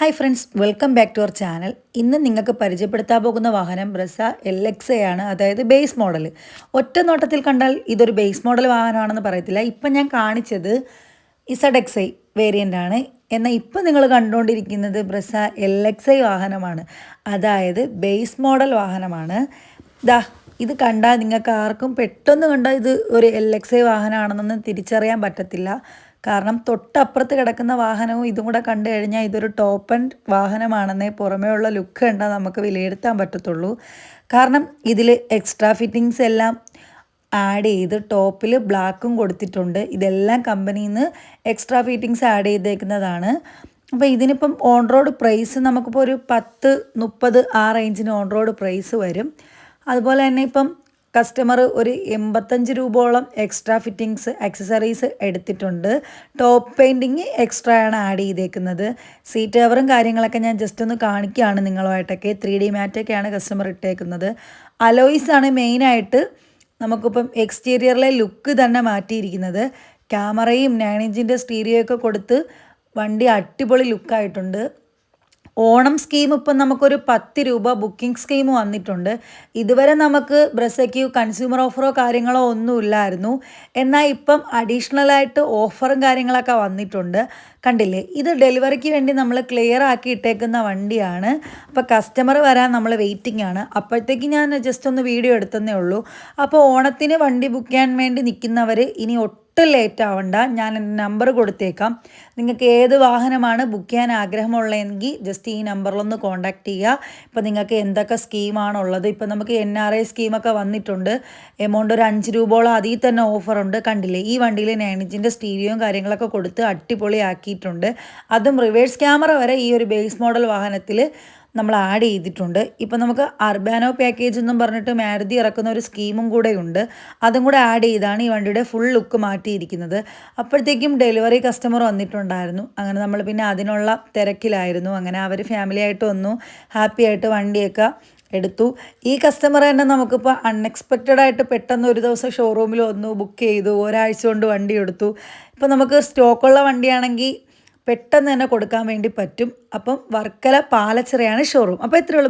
Hi friends welcome back to our channel ഇന്ന് നിങ്ങൾക്ക് പരിചയപ്പെടുത്താൻ പോകുന്ന വാഹനം ബ്രസ എൽ എക്സ് എ ആണ്. അതായത് ബേസ് മോഡൽ ഒറ്റ നോട്ടത്തിൽ കണ്ടാൽ ഇതൊരു ബേസ് മോഡൽ വാഹനമാണെന്ന് പറയത്തില്ല. ഇപ്പം ഞാൻ കാണിച്ചത് ഇസഡ് എക്സ് ഐ വേരിയന്റ് ആണ്. എന്നാൽ ഇപ്പം നിങ്ങൾ കണ്ടുകൊണ്ടിരിക്കുന്നത് ബ്രസ എൽ എക്സ് ഐ വാഹനമാണ്. അതായത് ബേസ് മോഡൽ വാഹനമാണ്. ദാ ഇത് കണ്ടാൽ നിങ്ങൾക്ക് ആർക്കും പെട്ടെന്ന് കണ്ടാൽ ഇത് ഒരു എൽ എക്സ് ഐ വാഹനമാണെന്നൊന്നും തിരിച്ചറിയാൻ പറ്റത്തില്ല. കാരണം തൊട്ടപ്പുറത്ത് കിടക്കുന്ന വാഹനവും ഇതും കൂടെ കണ്ടു കഴിഞ്ഞാൽ ഇതൊരു ടോപ്പ് ആൻഡ് വാഹനമാണെന്നേ പുറമേ ഉള്ള ലുക്ക് കണ്ടാൽ നമുക്ക് വിലയിരുത്താൻ പറ്റത്തുള്ളൂ. കാരണം ഇതിൽ എക്സ്ട്രാ ഫിറ്റിങ്സ് എല്ലാം ആഡ് ചെയ്ത് ടോപ്പിൽ ബ്ലാക്കും കൊടുത്തിട്ടുണ്ട്. ഇതെല്ലാം കമ്പനിയിൽ നിന്ന് എക്സ്ട്രാ ഫിറ്റിങ്സ് ആഡ് ചെയ്തേക്കുന്നതാണ്. അപ്പോൾ ഇതിനിപ്പം ഓൺ റോഡ് പ്രൈസ് നമുക്കിപ്പോൾ ഒരു പത്ത് മുപ്പത് ആ റേഞ്ചിന് ഓൺ റോഡ് പ്രൈസ് വരും. അതുപോലെ തന്നെ ഇപ്പം കസ്റ്റമർ ഒരു എൺപത്തഞ്ച് രൂപയോളം എക്സ്ട്രാ ഫിറ്റിങ്സ് ആക്സസറീസ് എടുത്തിട്ടുണ്ട്. ടോപ്പ് പെയിന്റിങ് എക്സ്ട്രാ ആണ് ആഡ് ചെയ്തേക്കുന്നത്. സീറ്റ് കവറും കാര്യങ്ങളൊക്കെ ഞാൻ ജസ്റ്റ് ഒന്ന് കാണിക്കുകയാണ് നിങ്ങളുമായിട്ടൊക്കെ. ത്രീ ഡി മാറ്റൊക്കെയാണ് കസ്റ്റമർ ഇട്ടേക്കുന്നത്. അലോയ്സ് ആണ് മെയിനായിട്ട് നമുക്കിപ്പം എക്സ്റ്റീരിയറിലെ ലുക്ക് തന്നെ മാറ്റിയിരിക്കുന്നത്. ക്യാമറയും നയൻ ഇഞ്ചിന്റെ സ്റ്റീരിയോ ഒക്കെ കൊടുത്ത് വണ്ടി അടിപൊളി ലുക്കായിട്ടുണ്ട് ഓണം സ്കീം ഇപ്പം നമുക്കൊരു പത്ത് രൂപ ബുക്കിംഗ് സ്കീം വന്നിട്ടുണ്ട്. ഇതുവരെ നമുക്ക് ബ്രസക്യൂ കൺസ്യൂമർ ഓഫറോ കാര്യങ്ങളോ ഒന്നും ഇല്ലായിരുന്നു. എന്നാൽ ഇപ്പം അഡീഷണലായിട്ട് ഓഫറും കാര്യങ്ങളൊക്കെ വന്നിട്ടുണ്ട്. കണ്ടില്ലേ? ഇത് ഡെലിവറിക്ക് വേണ്ടി നമ്മൾ ക്ലിയർ ആക്കി ഇട്ടേക്കുന്ന വണ്ടിയാണ്. അപ്പോൾ കസ്റ്റമർ വരാൻ നമ്മൾ വെയിറ്റിംഗ് ആണ്. അപ്പോഴത്തേക്ക് ഞാൻ ജസ്റ്റ് ഒന്ന് വീഡിയോ എടുത്തതേ ഉള്ളൂ. അപ്പോൾ ഓണത്തിന് വണ്ടി ബുക്ക് ചെയ്യാൻ വേണ്ടി നിൽക്കുന്നവർ ഇനി ഒട്ടും ഒട്ടും ലേറ്റ് ആവണ്ട. ഞാൻ എന്റെ നമ്പർ കൊടുത്തേക്കാം. നിങ്ങൾക്ക് ഏത് വാഹനമാണ് ബുക്ക് ചെയ്യാൻ ആഗ്രഹമുള്ളതെങ്കിൽ ജസ്റ്റ് ഈ നമ്പറിലൊന്ന് കോൺടാക്ട് ചെയ്യുക. ഇപ്പോൾ നിങ്ങൾക്ക് എന്തൊക്കെ സ്കീമാണുള്ളത് ഇപ്പോൾ നമുക്ക് എൻ ആർ ഐ സ്കീമൊക്കെ വന്നിട്ടുണ്ട്. എമൗണ്ട് ഒരു അഞ്ച് രൂപയോളം അതിൽ തന്നെ ഓഫറുണ്ട് കണ്ടില്ലേ? ഈ വണ്ടിയിൽ നയനിജിന്റെ സ്റ്റീരിയോയും കാര്യങ്ങളൊക്കെ കൊടുത്ത് അടിപൊളിയാക്കിയിട്ടുണ്ട്. അതും റിവേഴ്സ് ക്യാമറ വരെ ഈ ഒരു ബേസ് മോഡൽ വാഹനത്തിൽ നമ്മൾ ആഡ് ചെയ്തിട്ടുണ്ട്. ഇപ്പം നമുക്ക് അർബാനോ പാക്കേജ് എന്നും പറഞ്ഞിട്ട് മാരുതി ഇറക്കുന്ന ഒരു സ്കീമും കൂടെ ഉണ്ട്. അതും കൂടെ ആഡ് ചെയ്താണ് ഈ വണ്ടിയുടെ ഫുൾ ലുക്ക് മാറ്റിയിരിക്കുന്നത്. അപ്പോഴത്തേക്കും ഡെലിവറി കസ്റ്റമർ വന്നിട്ടുണ്ടായിരുന്നു. അങ്ങനെ നമ്മൾ പിന്നെ അതിനുള്ള തിരക്കിലായിരുന്നു. അങ്ങനെ അവർ ഫാമിലി ആയിട്ട് വന്നു. ഹാപ്പി ആയിട്ട് വണ്ടിയൊക്കെ എടുത്തു. ഈ കസ്റ്റമർ തന്നെ നമുക്കിപ്പോൾ അൺഎക്സ്പെക്റ്റഡ് ആയിട്ട് പെട്ടെന്ന് ഒരു ദിവസം ഷോറൂമിൽ വന്നു ബുക്ക് ചെയ്തു ഒരാഴ്ച കൊണ്ട് വണ്ടി എടുത്തു. ഇപ്പോൾ നമുക്ക് സ്റ്റോക്കുള്ള വണ്ടിയാണെങ്കിൽ പെട്ടെന്ന് തന്നെ കൊടുക്കാൻ വേണ്ടി പറ്റും. അപ്പം വർക്കല പാലച്ചിറയാണ് ഷോറൂം. അപ്പോൾ ഇത്രയുള്ളൂ